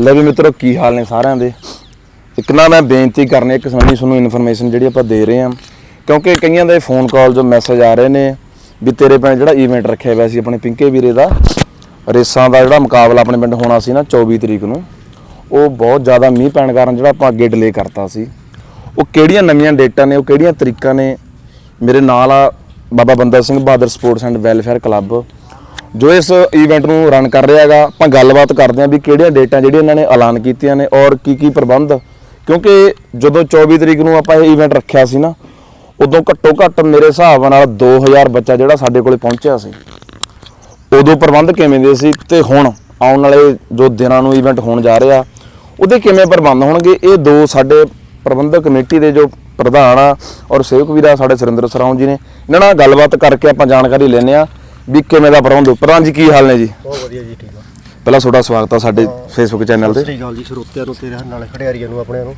ਲੈ ਵੀ ਮਿੱਤਰੋ, ਕੀ ਹਾਲ ਨੇ ਸਾਰਿਆਂ ਦੇ? ਇੱਕ ਨਾ ਮੈਂ ਬੇਨਤੀ ਕਰਨੀ ਇੱਕ ਸੁਣੀ ਤੁਹਾਨੂੰ ਇਨਫੋਰਮੇਸ਼ਨ ਜਿਹੜੀ ਆਪਾਂ ਦੇ ਰਹੇ ਹਾਂ। ਕਿਉਂਕਿ ਕਈਆਂ ਦੇ ਫੋਨ ਕਾਲ ਜੋ ਮੈਸੇਜ ਆ ਰਹੇ ਨੇ ਵੀ ਤੇਰੇ ਪਿੰਡ ਜਿਹੜਾ ਇਵੈਂਟ ਰੱਖਿਆ ਹੋਇਆ ਸੀ ਆਪਣੇ ਪਿੰਕੇ ਵੀਰੇ ਦਾ, ਰੇਸਾਂ ਦਾ ਜਿਹੜਾ ਮੁਕਾਬਲਾ ਆਪਣੇ ਪਿੰਡ ਹੋਣਾ ਸੀ ਨਾ 24 ਤਰੀਕ ਨੂੰ, ਉਹ ਬਹੁਤ ਜ਼ਿਆਦਾ ਮੀਂਹ ਪੈਣ ਕਾਰਨ ਜਿਹੜਾ ਆਪਾਂ ਅੱਗੇ ਡਿਲੇ ਕਰਤਾ ਸੀ। ਉਹ ਕਿਹੜੀਆਂ ਨਵੀਆਂ ਡੇਟਾਂ ਨੇ, ਉਹ ਕਿਹੜੀਆਂ ਤਰੀਕਾਂ ਨੇ? ਮੇਰੇ ਨਾਲ ਆ Baba Banda Singh Bahadur sports and welfare club ਜੋ ਇਸ ਇਵੈਂਟ ਨੂੰ ਰਨ ਕਰ ਰਿਹਾ ਹੈਗਾ, ਆਪਾਂ ਗੱਲਬਾਤ ਕਰਦੇ ਹਾਂ ਵੀ ਕਿਹੜੀਆਂ ਡੇਟਾਂ ਜਿਹੜੀਆਂ ਇਹਨਾਂ ਨੇ ਐਲਾਨ ਕੀਤੀਆਂ ਨੇ ਔਰ ਕੀ ਕੀ ਪ੍ਰਬੰਧ। ਕਿਉਂਕਿ ਜਦੋਂ 24 ਤਰੀਕ ਨੂੰ ਆਪਾਂ ਇਹ ਇਵੈਂਟ ਰੱਖਿਆ ਸੀ ਨਾ, ਉਦੋਂ ਘੱਟੋ ਘੱਟ ਮੇਰੇ ਹਿਸਾਬ ਨਾਲ 2000 ਬੱਚਾ ਜਿਹੜਾ ਸਾਡੇ ਕੋਲੇ ਪਹੁੰਚਿਆ ਸੀ। ਉਦੋਂ ਪ੍ਰਬੰਧ ਕਿਵੇਂ ਦੇ ਸੀ ਤੇ ਹੁਣ ਆਉਣ ਵਾਲੇ ਜੋ ਦਿਨਾਂ ਨੂੰ ਇਵੈਂਟ ਹੋਣ ਜਾ ਰਿਹਾ, ਉਹਦੇ ਕਿਵੇਂ ਪ੍ਰਬੰਧ ਹੋਣਗੇ? ਇਹ ਦੋ ਸਾਡੇ ਪ੍ਰਬੰਧਕ ਕਮੇਟੀ ਦੇ ਜੋ ਪ੍ਰਧਾਨ ਆ ਔਰ ਸੇਵਕ ਵੀਰਾ ਸਾਡੇ ਸੁਰਿੰਦਰ ਸਰਾਉਂ ਜੀ ਨੇ। ਇਹਨਾਂ ਨਾਲ ਗੱਲਬਾਤ ਕਰਕੇ ਆਪਾਂ ਜਾਣਕਾਰੀ ਲੈਣੇ ਆ ਵੀ ਕਿਵੇਂ ਦਾ ਪ੍ਰਬੰਧ ਹੋ? ਪ੍ਰਧਾਨ ਜੀ ਕੀ ਹਾਲ ਨੇ ਜੀ? ਬਹੁਤ ਵਧੀਆ ਜੀ ਠੀਕ ਆ। ਪਹਿਲਾਂ ਤੁਹਾਡਾ ਸਵਾਗਤ ਆ ਸਾਡੇ ਫੇਸਬੁੱਕ ਚੈਨਲ ਤੇ। ਸ੍ਰੀ ਅਕਾਲ ਜੀ ਸਰੋਤਿਆਂ ਨੂੰ ਤੇਰੇ ਨਾਲ ਖੜਿਆਰੀਆਂ ਨੂੰ ਆਪਣਿਆਂ ਨੂੰ।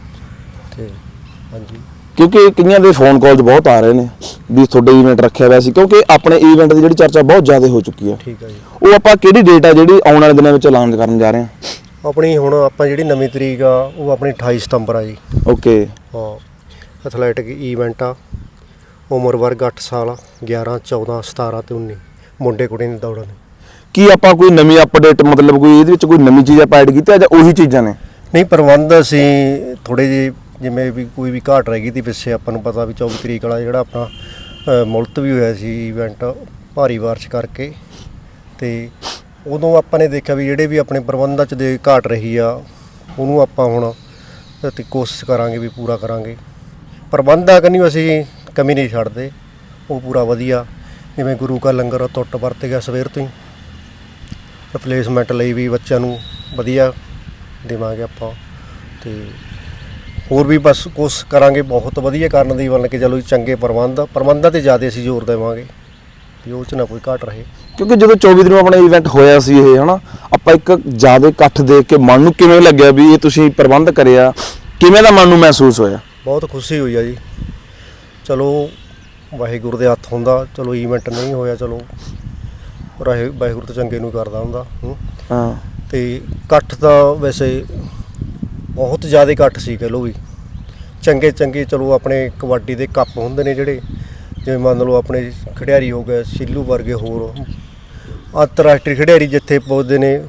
ਤੇ ਹਾਂਜੀ। ਕਿਉਂਕਿ ਕਈਆਂ ਦੇ ਫੋਨ ਕਾਲਸ ਬਹੁਤ ਆ ਰਹੇ ਨੇ ਵੀ ਤੁਹਾਡੇ ਇਵੈਂਟ ਰੱਖਿਆ ਹੋਇਆ ਸੀ ਕਿਉਂਕਿ ਆਪਣੇ ਇਵੈਂਟ ਦੀ ਜਿਹੜੀ ਚਰਚਾ ਬਹੁਤ ਜ਼ਿਆਦਾ ਹੋ ਚੁੱਕੀ ਆ। ਠੀਕ ਆ ਜੀ। ਉਹ ਆਪਾਂ ਕਿਹੜੀ ਡੇਟ ਆ ਜਿਹੜੀ ਆਉਣ ਵਾਲੇ ਦਿਨਾਂ ਵਿੱਚ ਐਲਾਨ ਕਰਨ ਜਾ ਰਹੇ ਹਾਂ ਆਪਣੀ ਹੁਣ ਆਪਾਂ ਜਿਹੜੀ ਨਵੀਂ ਤਰੀਕ ਆ ਉਹ ਆਪਣੀ 28 ਸਤੰਬਰ ਆ ਜੀ। ਓਕੇ ਹਾਂ। ਐਥਲੈਟਿਕ ਇਵੈਂਟ ਆ ਉਮਰ ਵਰਗ 8 ਸਾਲ 11 14 17 ਤੇ 19 ਮੁੰਡੇ ਕੁੜੀਆਂ ਦੀ ਦੌੜਾਂ ਨੇ ਕੀ ਆਪਾਂ ਕੋਈ ਨਵੀਂ ਅਪਡੇਟ ਮਤਲਬ ਕੋਈ ਇਹਦੇ ਵਿੱਚ ਕੋਈ ਨਵੀਂ ਚੀਜ਼ ਆਪਾਂ ਐਡ ਕੀਤੀ ਆ ਜਾਂ ਉਹੀ ਚੀਜ਼ਾਂ ਨੇ? ਨਹੀਂ ਪ੍ਰਬੰਧ ਅਸੀਂ ਥੋੜੇ ਜਿਹੇ ਜਿਵੇਂ ਵੀ ਕੋਈ ਵੀ ਘਾਟ ਰਹਿ ਗਈ ਤੀ ਪਿੱਛੇ ਆਪਾਂ ਨੂੰ ਪਤਾ ਵੀ 24 ਤਰੀਕ ਵਾਲਾ ਜਿਹੜਾ ਆਪਣਾ ਅ, ਮੁਲਤਵੀ ਹੋਇਆ ਸੀ ਇਵੈਂਟ ਭਾਰੀ ਬਾਰਿਸ਼ ਕਰਕੇ। ਤੇ ਉਦੋਂ ਆਪਾਂ ਨੇ ਦੇਖਿਆ ਵੀ ਜਿਹੜੇ ਵੀ ਆਪਣੇ ਪ੍ਰਬੰਧਾਂ ਚ ਦੇ ਘਾਟ ਰਹੀ ਆ ਉਹਨੂੰ ਆਪਾਂ ਹੁਣ ਤੇ ਕੋਸ਼ਿਸ਼ ਕਰਾਂਗੇ ਵੀ ਪੂਰਾ ਕਰਾਂਗੇ। ਪ੍ਰਬੰਧਾਂ ਕੰਨੀ ਅਸੀਂ ਕਮੀ ਨਹੀਂ ਛੱਡਦੇ ਉਹ ਪੂਰਾ ਵਧੀਆ। ਜਿਵੇਂ ਗੁਰੂ ਕਾ ਲੰਗਰ ਟੁੱਟ ਵਰਤ ਗਿਆ ਸਵੇਰ ਤੋਂ ਹੀ। ਰਿਪਲੇਸਮੈਂਟ ਲਈ ਵੀ ਬੱਚਿਆਂ ਨੂੰ ਵਧੀਆ ਦੇਵਾਂਗੇ ਆਪਾਂ। ਤੇ ਹੋਰ ਵੀ ਬਸ ਕੋਸ਼ਿਸ਼ ਕਰਾਂਗੇ ਬਹੁਤ ਵਧੀਆ ਕਰਨ ਦੀ ਬਣ ਕੇ ਚਲੋ ਚੰਗੇ ਪ੍ਰਬੰਧ ਪ੍ਰਬੰਧਾਂ ਤੇ ਜ਼ਿਆਦਾ ਅਸੀਂ ਜ਼ੋਰ ਦੇਵਾਂਗੇ ਵੀ ਉਹ ਚ ਨਾ ਕੋਈ ਘਾਟ ਰਹੇ। ਕਿਉਂਕਿ ਜਦੋਂ 24 ਦਿਨ ਆਪਣਾ ਇਵੈਂਟ ਹੋਇਆ ਸੀ ਇਹ ਹਨਾ ਆਪਾਂ ਇੱਕ ਜ਼ਿਆਦਾ ਇਕੱਠ ਦੇਖ ਕੇ ਮਨ ਨੂੰ ਕਿਵੇਂ ਲੱਗਿਆ ਵੀ ਇਹ ਤੁਸੀਂ ਪ੍ਰਬੰਧ ਕਰਿਆ ਕਿਵੇਂ ਦਾ ਮਨ ਨੂੰ ਮਹਿਸੂਸ ਹੋਇਆ? ਬਹੁਤ ਖੁਸ਼ੀ ਹੋਈ ਆ ਜੀ। ਚਲੋ ਵਾਹਿਗੁਰੂ ਦੇ ਹੱਥ ਹੁੰਦਾ। ਚਲੋ ਇਵੈਂਟ ਨਹੀਂ ਹੋਇਆ ਚਲੋ। ਰਾਹੇ ਵਾਹਿਗੁਰੂ ਤਾਂ ਚੰਗੇ ਨੂੰ ਕਰਦਾ ਹੁੰਦਾ ਹੂੰ। ਹਾਂ। ਤੇ ਇਕੱਠ ਤਾਂ ਵੈਸੇ ਬਹੁਤ ਜ਼ਿਆਦਾ ਇਕੱਠ ਸੀ ਕਹ ਲੋ ਵੀ। ਚੰਗੇ ਚੰਗੇ ਚਲੋ ਆਪਣੇ ਕਬੱਡੀ ਦੇ ਕੱਪ ਹੁੰਦੇ ਨੇ ਜਿਹੜੇ। ਜਿਵੇਂ ਮੰਨ ਲਓ ਆਪਣੇ ਖਿਡਾਰੀ ਹੋ ਗਏ ਸਿੱਲੂ ਵਰਗੇ ਹੋਰ। ਅੰਤਰਰਾਸ਼ਟਰੀ ਖਿਡਾਰੀ ਜਿੱਥੇ ਪਹੁੰਚਦੇ ਨੇ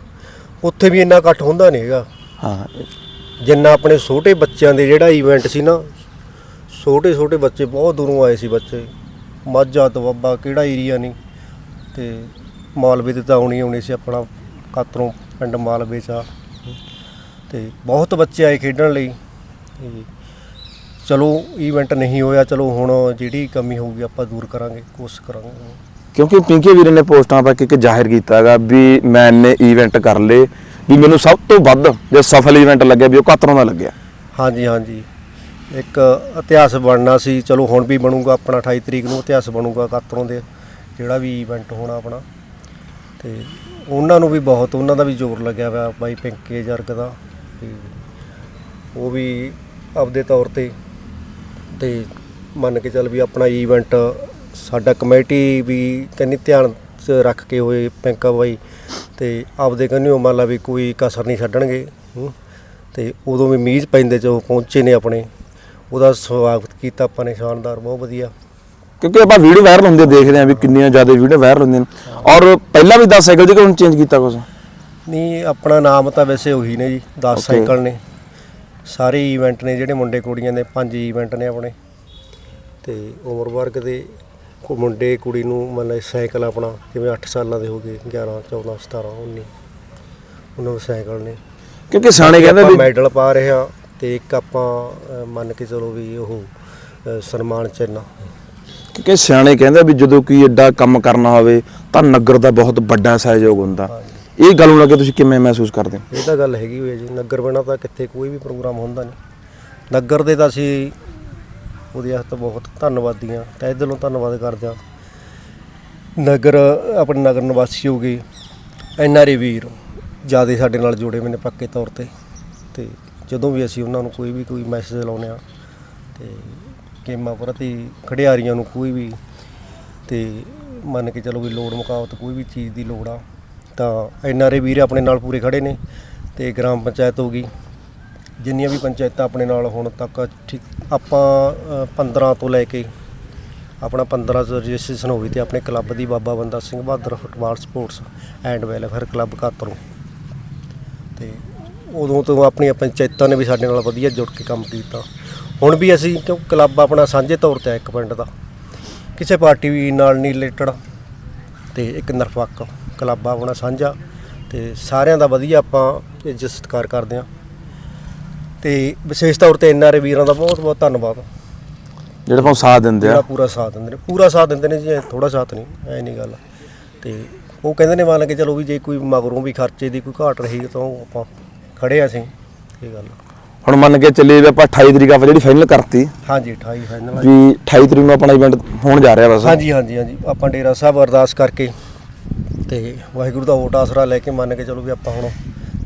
ਉੱਥੇ ਵੀ ਇੰਨਾ ਇਕੱਠ ਹੁੰਦਾ ਨਹੀਂ ਹੈਗਾ। ਹਾਂ। ਜਿੰਨਾ ਆਪਣੇ ਛੋਟੇ ਬੱਚਿਆਂ ਦੇ ਜਿਹੜਾ ਇਵੈਂਟ ਸੀ ਨਾ ਛੋਟੇ ਛੋਟੇ ਬੱਚੇ ਬਹੁਤ ਦੂਰੋਂ ਆਏ ਸੀ ਬੱਚੇ। ਮਾਝਾ ਦੁਆਬਾ ਕਿਹੜਾ ਏਰੀਆ ਨਹੀਂ। ਤੇ ਮਾਲਵੇ ਤੇ ਤਾਂ ਆਉਣੀ ਆਉਣੀ ਸੀ ਆਪਣਾ ਕਾਤਰੋਂ ਪਿੰਡ ਮਾਲਵੇ ਚ ਆ। ਤੇ ਬਹੁਤ ਬੱਚੇ ਆਏ ਖੇਡਣ ਲਈ। ਤੇ ਚਲੋ ਇਵੈਂਟ ਨਹੀਂ ਹੋਇਆ ਚਲੋ ਹੁਣ ਜਿਹੜੀ ਕਮੀ ਹੋਊਗੀ ਆਪਾਂ ਦੂਰ ਕਰਾਂਗੇ ਕੋਸ਼ਿਸ਼ ਕਰਾਂਗੇ। ਕਿਉਂਕਿ ਪਿੰਕੀ ਵੀਰੇ ਨੇ ਪੋਸਟਾਂ ਪਾ ਕੇ ਇੱਕ ਜ਼ਾਹਿਰ ਕੀਤਾ ਹੈਗਾ ਵੀ ਮੈਂ ਨੇ ਇਵੈਂਟ ਕਰ ਲਏ ਵੀ ਮੈਨੂੰ ਸਭ ਤੋਂ ਵੱਧ ਜੇ ਸਫਲ ਇਵੈਂਟ ਲੱਗਿਆ ਵੀ ਉਹ ਕਾਤਰੋਂ ਦਾ ਲੱਗਿਆ। ਹਾਂਜੀ ਹਾਂਜੀ। ਇੱਕ ਇਤਿਹਾਸ ਬਣਨਾ ਸੀ, ਚਲੋ ਹੁਣ ਵੀ ਬਣੂਗਾ ਆਪਣਾ 28 ਤਰੀਕ ਨੂੰ ਇਤਿਹਾਸ ਬਣੂਗਾ ਕਾਤਰੋਂ ਦੇ, ਜਿਹੜਾ ਵੀ ਇਵੈਂਟ ਹੋਣਾ ਆਪਣਾ ਤੇ ਉਹਨਾਂ ਨੂੰ ਵੀ ਬਹੁਤ, ਉਹਨਾਂ ਦਾ ਵੀ ਜ਼ੋਰ ਲੱਗਿਆ ਹੋਇਆ ਬਾਈ ਪਿੰਕੇ ਜਰਗ ਦਾ, ਤੇ ਉਹ ਵੀ ਆਪਦੇ ਤੌਰ ਤੇ ਤੇ ਮੰਨ ਕੇ ਚੱਲ ਵੀ ਆਪਣਾ ਇਵੈਂਟ ਸਾਡਾ ਕਮੇਟੀ ਵੀ ਕਹਿੰਦੀ ਧਿਆਨ ਚ ਰੱਖ ਕੇ ਹੋਏ ਪਿੰਕਾ ਬਾਈ, ਤੇ ਆਪਦੇ ਕਹਿੰਦੇ ਕੰਨਿਓ ਮੰਨ ਲਾ ਵੀ ਕੋਈ ਕਸਰ ਨਹੀਂ ਛੱਡਣਗੇ, ਹੂੰ। ਤੇ ਉਦੋਂ ਵੀ ਮੀਂਹ ਪੈਂਦੇ ਚ ਉਹ ਪਹੁੰਚੇ ਨੇ ਆਪਣੇ ਉਹਦਾ ਸਵਾਗਤ ਕੀਤਾ ਆਪਾਂ ਨੇ ਸ਼ਾਨਦਾਰ ਬਹੁਤ ਵਧੀਆ। ਕਿਉਂਕਿ ਆਪਾਂ ਵੀਡੀਓ ਵਾਇਰਲ ਹੁੰਦੇ ਦੇਖਦੇ ਆਂ ਵੀ ਕਿੰਨੀਆਂ ਜ਼ਿਆਦਾ ਵੀਡੀਓ ਵਾਇਰਲ ਹੁੰਦੀਆਂ ਨੇ। ਔਰ ਪਹਿਲਾਂ ਵੀ 10 ਸਾਈਕਲ ਦੀ ਕਿ ਹੁਣ ਚੇਂਜ ਕੀਤਾ ਕੁਝ ਨਹੀਂ ਆਪਣਾ ਨਾਮ ਤਾਂ ਵੈਸੇ ਉਹੀ ਨੇ ਜੀ 10 Okay. ਸਾਈਕਲ ਨੇ। ਸਾਰੇ ਇਵੈਂਟ ਨੇ ਜਿਹੜੇ ਮੁੰਡੇ ਕੁੜੀਆਂ ਦੇ ਪੰਜ ਇਵੈਂਟ ਨੇ ਆਪਣੇ। ਤੇ ਉਮਰ ਵਰਗ ਦੇ ਕੋ ਮੁੰਡੇ ਕੁੜੀ ਨੂੰ ਮਤਲਬ ਸਾਈਕਲ ਆਪਣਾ ਜਿਵੇਂ 8 ਸਾਲਾਂ ਦੇ ਹੋ ਗਏ 11 14 17 19 ਉਹਨਾਂ ਨੂੰ ਸਾਈਕਲ ਨੇ। ਕਿਉਂਕਿ ਸਿਆਣੇ ਕਹਿੰਦੇ ਆਪਾਂ ਵੀ ਮੈਡਲ ਪਾ ਰਹੇ ਹਾਂ। ਤੇ ਇੱਕ ਆਪਾਂ ਅ, ਮੰਨ ਕੇ ਚਲੋ ਵੀ ਉਹ ਅ, ਸਨਮਾਨ ਚਿੰਨ੍ਹ ਕਿਉਂਕਿ ਸਿਆਣੇ ਕਹਿੰਦੇ ਵੀ ਜਦੋਂ ਕੋਈ ਐਡਾ ਕੰਮ ਕਰਨਾ ਹੋਵੇ ਤਾਂ ਨਗਰ ਦਾ ਬਹੁਤ ਵੱਡਾ ਸਹਿਯੋਗ ਹੁੰਦਾ। ਇਹ ਗੱਲ ਨੂੰ ਲੱਗੇ ਤੁਸੀਂ ਕਿਵੇਂ ਮਹਿਸੂਸ ਕਰਦੇ ਹੋ? ਇਹ ਤਾਂ ਗੱਲ ਹੈਗੀ ਹੋਈ ਹੈ ਜੀ ਨਗਰ ਬਿਨਾਂ ਤਾਂ ਕਿੱਥੇ ਕੋਈ ਵੀ ਪ੍ਰੋਗਰਾਮ ਹੁੰਦਾ ਨਹੀਂ। ਨਗਰ ਦੇ ਤਾਂ ਅਸੀਂ ਉਹਦੇ ਹੱਥ ਬਹੁਤ ਧੰਨਵਾਦੀ ਹਾਂ ਤਹਿ ਦਿਲੋਂ ਧੰਨਵਾਦ ਕਰਦੇ ਹਾਂ। ਨਗਰ ਆਪਣੇ ਨਗਰ ਨਿਵਾਸੀ ਹੋ ਗਏ ਐਨਆਰਏ ਵੀਰ ਜਿਆਦੇ ਸਾਡੇ ਨਾਲ ਜੁੜੇ ਹੋਏ ਨੇ ਪੱਕੇ ਤੌਰ ਤੇ ਤੇ ਜਦੋਂ ਵੀ ਅਸੀਂ ਉਹਨਾਂ ਨੂੰ ਕੋਈ ਵੀ ਕੋਈ ਮੈਸੇਜ ਲਾਉਂਦੇ ਆ ਤੇ ਗੇਮਾਂ ਪ੍ਰਤੀ ਖਿਡਾਰੀਆਂ ਨੂੰ ਕੋਈ ਵੀ ਤੇ ਮੰਨ ਕੇ ਚਲੋ ਵੀ ਲੋੜ ਮੁਕਾਬਤ ਕੋਈ ਵੀ ਚੀਜ਼ ਦੀ ਲੋੜ ਆ ਤਾਂ ਐਨਆਰਏ ਵੀਰ ਆਪਣੇ ਨਾਲ ਪੂਰੇ ਖੜੇ ਨੇ ਤੇ ਗ੍ਰਾਮ ਪੰਚਾਇਤ ਹੋ ਗਈ। ਜਿੰਨੀਆਂ ਵੀ ਪੰਚਾਇਤਾਂ ਆਪਣੇ ਨਾਲ ਹੁਣ ਤੱਕ ਠੀਕ ਆਪਾਂ ਅ, 15 ਤੋਂ ਲੈ ਕੇ ਆਪਣਾ 15 'ਚ ਰਜਿਸਟ੍ਰੇਸ਼ਨ ਹੋ ਗਈ ਤੇ ਆਪਣੇ club the Baba Banda Singh Bahadur football sports and welfare club ਕਾਤਰੋਂ ਤੇ ਉਦੋਂ ਤੋਂ ਆਪਣੀਆਂ ਪੰਚਾਇਤਾਂ ਨੇ ਵੀ ਸਾਡੇ ਨਾਲ ਵਧੀਆ ਜੁੜ ਕੇ ਕੰਮ ਕੀਤਾ। ਹੁਣ ਵੀ ਅਸੀਂ ਕਿਉਂ ਕਲੱਬ ਆਪਣਾ ਸਾਂਝੇ ਤੌਰ ਤੇ ਹੈ ਇੱਕ ਪਿੰਡ ਦਾ। ਕਿਸੇ ਪਾਰਟੀ ਵੀ ਨਾਲ ਨਹੀਂ ਰਿਲੇਟਡ ਤੇ ਇੱਕ ਨਿਰਪੱਖ ਕਲੱਬ ਆਪਣਾ ਸਾਂਝਾ ਤੇ ਸਾਰਿਆਂ ਦਾ ਵਧੀਆ ਆਪਾਂ ਇੱਜ਼ਤ ਸਤਿਕਾਰ ਕਰਦੇ ਹਾਂ। ਤੇ ਵਿਸ਼ੇਸ਼ ਤੌਰ ਤੇ ਐਨਆਰਏ ਵੀਰਾਂ ਦਾ ਬਹੁਤ ਬਹੁਤ ਧੰਨਵਾਦ। ਜਿਹੜੇ ਤੁਹਾਨੂੰ ਸਾਥ ਦਿੰਦੇ ਆ। ਪੂਰਾ ਸਾਥ ਦਿੰਦੇ ਨੇ। ਪੂਰਾ ਸਾਥ ਦਿੰਦੇ ਨੇ ਜੀ ਥੋੜਾ ਸਾਥ ਨਹੀਂ ਐ ਨਹੀਂ ਗੱਲ। ਤੇ ਉਹ ਕਹਿੰਦੇ ਨੇ ਮੰਨ ਕੇ ਚਲੋ ਵੀ ਜੇ ਕੋਈ ਮਗਰੋਂ ਵੀ ਖਰਚੇ ਦੀ ਕੋਈ ਘਾਟ ਰਹੀ ਤਾਂ ਉਹ ਆਪਾਂ ਖੜੇ ਆ ਅਸੀਂ। ਇਹ ਗੱਲ ਹੁਣ ਮੰਨ ਕੇ ਚੱਲੀਏ ਵੀ ਆਪਾਂ 28 ਤਰੀਕ ਆਪਾਂ ਜਿਹੜੀ ਫਾਈਨਲ ਕਰਤੀ। ਹਾਂਜੀ 28 ਫਾਈਨਲ ਵੀ 28 ਤਰੀਕ ਨੂੰ ਆਪਣਾ ਇਵੈਂਟ ਹੋਣ ਜਾ ਰਿਹਾ ਬਸ। ਹਾਂਜੀ ਹਾਂਜੀ ਹਾਂਜੀ। ਆਪਾਂ ਡੇਰਾ ਸਾਹਿਬ ਅਰਦਾਸ ਕਰਕੇ ਤੇ ਵਾਹਿਗੁਰੂ ਦਾ ਓਟ ਆਸਰਾ ਲੈ ਕੇ ਮੰਨ ਕੇ ਚਲੋ ਵੀ ਆਪਾਂ ਹੁਣ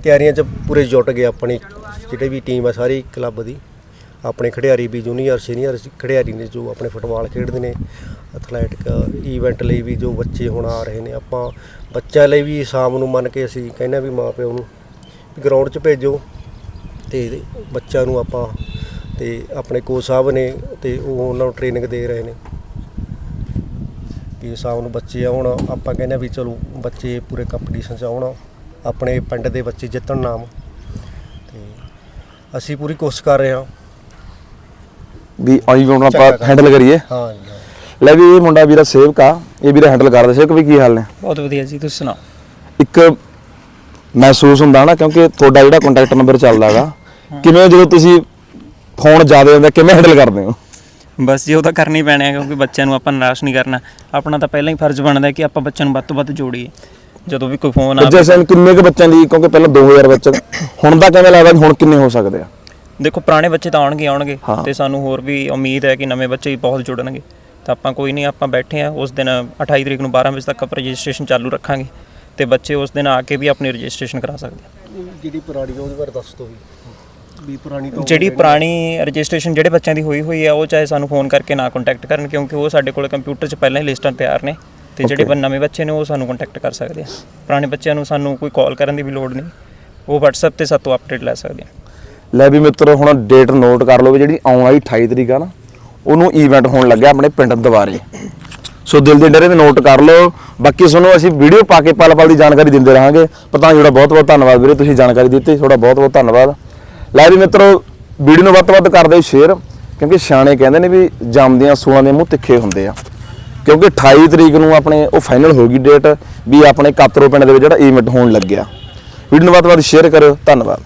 ਤਿਆਰੀਆਂ 'ਚ ਪੂਰੇ ਜੁਟ ਗਏ ਆਪਣੀ। ਜਿਹੜੇ ਵੀ ਟੀਮ ਆ ਸਾਰੀ ਕਲੱਬ ਦੀ ਆਪਣੇ ਖਿਡਾਰੀ ਵੀ ਜੂਨੀਅਰ ਸੀਨੀਅਰ ਖਿਡਾਰੀ ਨੇ ਜੋ ਆਪਣੇ ਫੁੱਟਬਾਲ ਖੇਡਦੇ ਨੇ ਐਥਲੈਟਿਕ ਈਵੈਂਟ ਲਈ ਵੀ ਜੋ ਬੱਚੇ ਹੁਣ ਆ ਰਹੇ ਨੇ ਆਪਾਂ ਬੱਚਿਆਂ ਲਈ ਵੀ ਸ਼ਾਮ ਨੂੰ ਮੰਨ ਕੇ ਅਸੀਂ ਕਹਿੰਦੇ ਹਾਂ ਵੀ ਮਾਪਿਓ ਨੂੰ ਗਰਾਊਂਡ 'ਚ ਭੇਜੋ ਤੇ ਬੱਚਿਆਂ ਨੂੰ ਆਪਾਂ ਤੇ ਆਪਣੇ ਕੋਚ ਸਾਹਿਬ ਨੇ ਤੇ ਉਹ ਉਹਨਾਂ ਨੂੰ ਟ੍ਰੇਨਿੰਗ ਦੇ ਰਹੇ ਨੇ ਕਿ ਸ਼ਾਮ ਨੂੰ ਬੱਚੇ ਆਉਣ ਆਪਾਂ ਕਹਿੰਦੇ ਹਾਂ ਵੀ ਚਲੋ ਬੱਚੇ ਪੂਰੇ ਕੰਪੀਟੀਸ਼ਨ 'ਚ ਆਉਣ ਆਪਣੇ ਪਿੰਡ ਦੇ ਬੱਚੇ ਜਿੱਤਣ ਨਾਮ। ਤੇ ਅਸੀਂ ਪੂਰੀ ਕੋਸ਼ਿਸ਼ ਕਰ ਰਹੇ ਹਾਂ। ਵੀ ਆਈ ਹੁਣ ਆਪਾਂ। ਹੈਂਡਲ ਕਰੀਏ। ਹਾਂ। ਲੈ ਵੀ ਇਹ ਮੁੰਡਾ ਵੀਰਾ ਸੇਵਕ ਆ ਇਹ ਵੀਰਾ ਹੈਂਡਲ ਕਰਦਾ ਸੇਵਕ ਵੀ ਕੀ ਹਾਲ ਨੇ? ਬਹੁਤ ਵਧੀਆ ਜੀ ਤੁਸੀਂ ਸੁਣਾਓ? ਇੱਕ ਮਹਿਸੂਸ ਹੁੰਦਾ ਨਾ ਕਿਉਂਕਿ ਤੁਹਾਡਾ ਜਿਹੜਾ ਕੰਟੈਕਟ ਨੰਬਰ ਚੱਲਦਾਗਾ ਕਿਵੇਂ ਜਦੋਂ ਤੁਸੀਂ ਫੋਨ ਜ਼ਿਆਦਾ ਹੁੰਦਾ ਕਿਵੇਂ ਹੈਂਡਲ ਕਰਦੇ ਹੋ? ਬਸ ਜੀ ਉਹ ਤਾਂ ਕਰਨੀ ਪੈਣਾ ਹੈ ਕਿਉਂਕਿ ਬੱਚਿਆਂ ਨੂੰ ਆਪਾਂ ਨਿਰਾਸ਼ ਨਹੀਂ ਕਰਨਾ। ਆਪਣਾ ਤਾਂ ਪਹਿਲਾਂ ਹੀ ਫਰਜ਼ ਬਣਦਾ ਹੈ ਕਿ ਆਪਾਂ ਬੱਚਿਆਂ ਨੂੰ ਵੱਧ ਤੋਂ ਵੱਧ ਜੋੜੀਏ। ਜਦੋਂ ਵੀ ਕੋਈ ਫੋਨ ਆਵੇ ਜੈਸੇ ਕਿੰਨੇ ਕੁ ਬੱਚਿਆਂ ਦੀ ਕਿਉਂਕਿ ਪਹਿਲਾਂ 2000 ਬੱਚੇ ਹੁਣ ਦਾ ਕਿਵੇਂ ਲੱਗਦਾ ਹੁਣ ਕਿੰਨੇ ਹੋ ਸਕਦੇ ਆ? ਦੇਖੋ ਪੁਰਾਣੇ ਬੱਚੇ ਤਾਂ ਆਉਣਗੇ ਆਉਣਗੇ। ਤੇ ਸਾਨੂੰ ਹੋਰ ਵੀ ਉਮੀਦ ਹੈ ਕਿ ਨਵੇਂ ਬੱਚੇ ਵੀ ਬਹੁਤ ਜੁੜਨਗੇ। ਤਾਂ ਆਪਾਂ ਕੋਈ ਨਹੀਂ ਆਪਾਂ ਬੈਠੇ ਆ ਉਸ ਦਿਨ 28 ਤਰੀਕ ਨੂੰ 12 ਵਜੇ ਤੱਕ ਆਪਾਂ ਰਜਿਸਟ੍ਰੇਸ਼ਨ ਚਾਲੂ ਰੱਖਾਂਗੇ। ਤੇ ਬੱਚੇ ਉਸ ਦਿਨ ਆ ਕੇ ਵੀ ਆਪਣੀ ਰਜਿਸਟ੍ਰੇਸ਼ਨ ਕਰਾ ਸਕਦੇ ਆ। ਜਿਹੜੀ ਪੁਰਾਣੀ ਉਹਦੇ ਬਾਰੇ ਦੱਸ ਦਿਓ ਵੀ। ਵੀ ਪੁਰਾਣੀ ਤੋਂ ਜਿਹੜੀ ਪੁਰਾਣੀ ਰਜਿਸਟ੍ਰੇਸ਼ਨ ਜਿਹੜੇ ਬੱਚਿਆਂ ਦੀ ਹੋਈ ਹੋਈ ਹੈ ਉਹ ਚਾਹੇ ਸਾਨੂੰ ਫੋਨ ਕਰਕੇ ਨਾ ਕੰਟੈਕਟ ਕਰਨ ਕਿਉਂਕਿ ਉਹ ਸਾਡੇ ਕੋਲ ਕੰਪਿਊਟਰ 'ਚ ਪਹਿਲਾਂ ਹੀ ਲਿਸਟਾਂ ਤਿਆਰ ਨੇ ਤੇ ਜਿਹੜੇ. ਬ- ਨਵੇਂ ਬੱਚੇ ਨੇ ਉਹ ਸਾਨੂੰ ਕੰਟੈਕਟ ਕਰ ਸਕਦੇ ਆ। ਪੁਰਾਣੇ ਬੱਚਿਆਂ ਨੂੰ ਸਾਨੂੰ ਕੋਈ ਕਾਲ ਕਰਨ ਦੀ ਵੀ ਲੋੜ ਨਹੀਂ। ਉਹ WhatsApp ਤੇ ਸਾਤੋਂ ਅਪਡੇਟ ਲੈ ਸਕਦੇ ਆ। ਲੈ ਵੀ ਮਿੱਤਰੋ ਹੁਣ ਡੇਟ ਨੋਟ ਕਰ ਲਓ ਵੀ ਜਿਹੜੀ ਆਉਣ ਵਾਲੀ 28 ਤਰੀਕ ਆ ਨਾ ਉਹਨੂੰ ਈਵੈਂਟ ਹੋਣ ਲੱਗਿਆ ਆਪਣੇ ਪਿੰਡ ਦੁਆਰੇ ਸੋ ਦਿਲ ਦੇ ਡਰੇ ਤੇ ਨੋਟ ਕਰ ਲਓ। ਬਾਕੀ ਤੁਹਾਨੂੰ ਅਸੀਂ ਵੀਡੀਓ ਪਾ ਕੇ ਪਲ ਪਲ ਦੀ ਜਾਣਕਾਰੀ ਦਿੰਦੇ ਰਹਾਂਗੇ। ਪਤਾ ਜਿਹੜਾ ਬਹੁਤ ਬਹੁਤ ਧੰਨਵਾਦ ਵੀਰੇ, ਤੁਸੀਂ ਜਾਣਕਾਰੀ ਦਿੱਤੀ, ਤੁਹਾਡਾ ਬਹੁਤ ਬਹੁਤ ਧੰਨਵਾਦ। ਲੈ ਵੀ ਮਿੱਤਰੋ, ਵੀਡੀਓ ਨੂੰ ਵੱਧ ਤੋਂ ਵੱਧ ਕਰ ਦਿਓ ਸ਼ੇਅਰ ਕਿਉਂਕਿ ਸਿਆਣੇ ਕਹਿੰਦੇ ਨੇ ਵੀ ਜੰਮਦਿਆਂ ਸੂਆਂ ਦੇ ਮੂੰਹ ਤਿੱਖੇ ਹੁੰਦੇ ਆ। ਕਿਉਂਕਿ 28 ਤਰੀਕ ਨੂੰ ਆਪਣੇ ਉਹ ਫਾਈਨਲ ਹੋ ਗਈ ਡੇਟ ਵੀ ਆਪਣੇ ਕਾਤਰੋ ਪਿੰਡ ਦੇ ਵਿੱਚ ਜਿਹੜਾ ਈਵੈਂਟ ਹੋਣ ਲੱਗਿਆ। ਵੀਡੀਓ ਨੂੰ ਵੱਧ ਤੋਂ ਵੱਧ ਸ਼ੇਅਰ ਕਰਿਓ, ਧੰਨਵਾਦ।